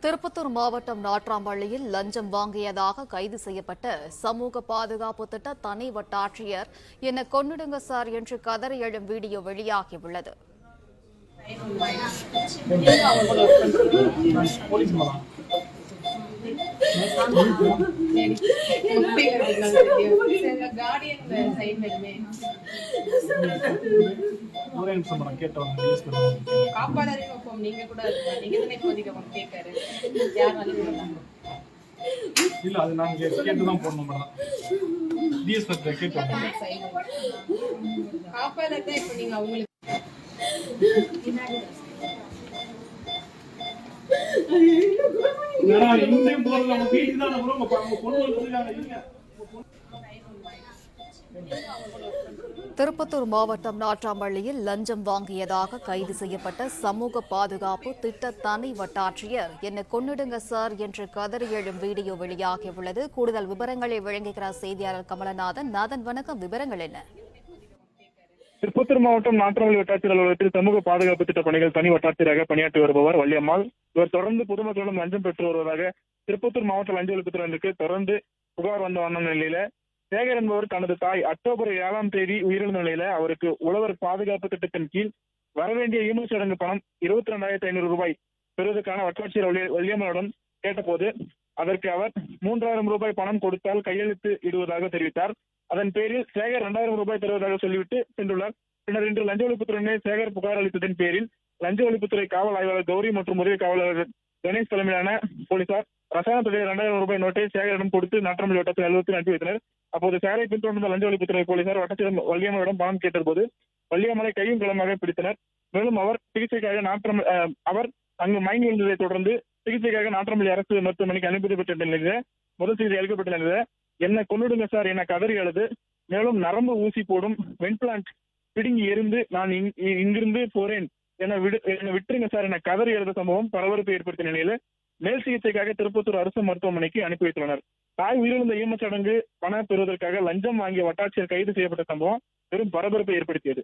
திருப்பத்தூர் மாவட்டம் நாட்ராம்பள்ளியில் லஞ்சம் வாங்கியதாக கைது செய்யப்பட்ட சமூக பாதுகாப்பு திட்ட தனி வட்டாட்சியர் என்னை கொன்னிடுங்க சார் என்று கதறி எழும் வீடியோ வெளியாகியுள்ளது ஒரே நிமிஷம் மேடம் கேட்டவங்க டிஎஸ் பண்ணுவாங்க காப்பாளரின் ஒப்பம் நீங்க கூட நீங்க தானே இப்போதைக்கு அவங்க கேட்காரு. யாருனாலும் சொல்லலாம் இல்ல அது நாங்க கேட்டு தான் போடணும் மேடம். டிஎஸ் பத்தி கேட்டோம் காப்பாளர் தான் இப்போ நீங்க அவங்களுக்கு ஏன்னா போறது வீட்டுக்கு தான் திருப்பத்தூர் மாவட்டம் நாட்ராம்பள்ளியில் லஞ்சம் வாங்கியதாக கைது செய்யப்பட்ட சமூக பாதுகாப்பு திட்ட தனி வட்டாட்சியர். என்னை கொன்னிடுங்க சார் என்று கதறி எழும் வீடியோ வெளியாகியுள்ளது கூடுதல் விவரங்களை வழங்குகிறார் செய்தியாளர் கமலநாதன். நாதன் வணக்கம். விவரங்கள் என்ன? திருப்பத்தூர் மாவட்டம் நாற்றமல்லி வட்டாட்சியர் அலுவலகத்தில் சமூக பாதுகாப்பு திட்ட பணிகள் தனி வட்டாட்சியராக பணியாற்றி வருபவர் வள்ளியம்மாள். இவர் தொடர்ந்து பொதுமக்களிடம் லஞ்சம் பெற்று வருவதாக திருப்பத்தூர் மாவட்ட லஞ்ச ஒழிப்புத்துறைக்கு தொடர்ந்து புகார் வந்த வண்ண நிலையில சேகர் என்பவர் தனது தாய் அக்டோபர் ஏழாம் தேதி உயிரிழந்த நிலையில அவருக்கு உழவர் பாதுகாப்பு திட்டத்தின் கீழ் வரவேண்டிய ஈமச் சடங்கு பணம் இருபத்தி ரெண்டாயிரத்தி ஐநூறு ரூபாய் பெறுவதற்கான வட்டாட்சியர் வள்ளி- கேட்டபோது அதற்கு அவர் மூன்றாயிரம் ரூபாய் பணம் கொடுத்தால் கையெழுத்து இடுவதாக தெரிவித்தார். அதன் பேரில் சேகர் இரண்டாயிரம் ரூபாய் தருவதாக சொல்லிவிட்டு சென்றுள்ளார். பின்னர் இன்று லஞ்ச ஒழிப்புத்துறையினர் சேகர் புகார் அளித்ததன் பேரில் லஞ்ச ஒழிப்புத்துறை காவல் ஆய்வாளர் கௌரி மற்றும் உதவி காவலர் கணேஷ் தலைமையிலான போலீசார் ரசாயன துறை இரண்டாயிரம் ரூபாய் நோட்டை சேகரிடம் கொடுத்து நாற்றமல்லி வட்டத்தில் அலுவலகத்தில் அனுப்பி வைத்தனர். அப்போது சேரை பின்தொடர்ந்த லஞ்ச ஒழிப்புத்துறை போலீசார் வட்டத்திடம் வள்ளியம்மனிடம் பணம் கேட்டபோது வள்ளியம்மனை கையும் களமாக பிடித்தனர். மேலும் அவர் சிகிச்சைக்காக நாற்றம் அவர் அங்கு மயங்கி விழுந்ததை தொடர்ந்து சிகிச்சைக்காக நாற்றமல்லி அரசு மருத்துவமனைக்கு அனுப்பப்பட்ட நிலையில் முதல் சிகிச்சை அளிக்கப்பட்ட நிலையில் என்ன கொண்டுடுங்க சார் என கதறி எழுது மேலும் நரம்பு ஊசி போடும் வெண்பிளான்ட் பிடுங்கி எரிந்து நான் இங்கிருந்து போறேன். என்னை விடு என்னை விட்டுருங்க சார். என கதறி எழுத சம்பவம் பரபரப்பை ஏற்படுத்திய நிலையில மேல் சிகிச்சைக்காக திருப்பத்தூர் அரசு மருத்துவமனைக்கு அனுப்பி வைத்துள்ளனர். தாய் உயிரிழந்த ஈமச்சடங்கு பணம் பெறுவதற்காக லஞ்சம் வாங்கிய வட்டாட்சியர் கைது செய்யப்பட்ட சம்பவம் பெரும் பரபரப்பை ஏற்படுத்தியது.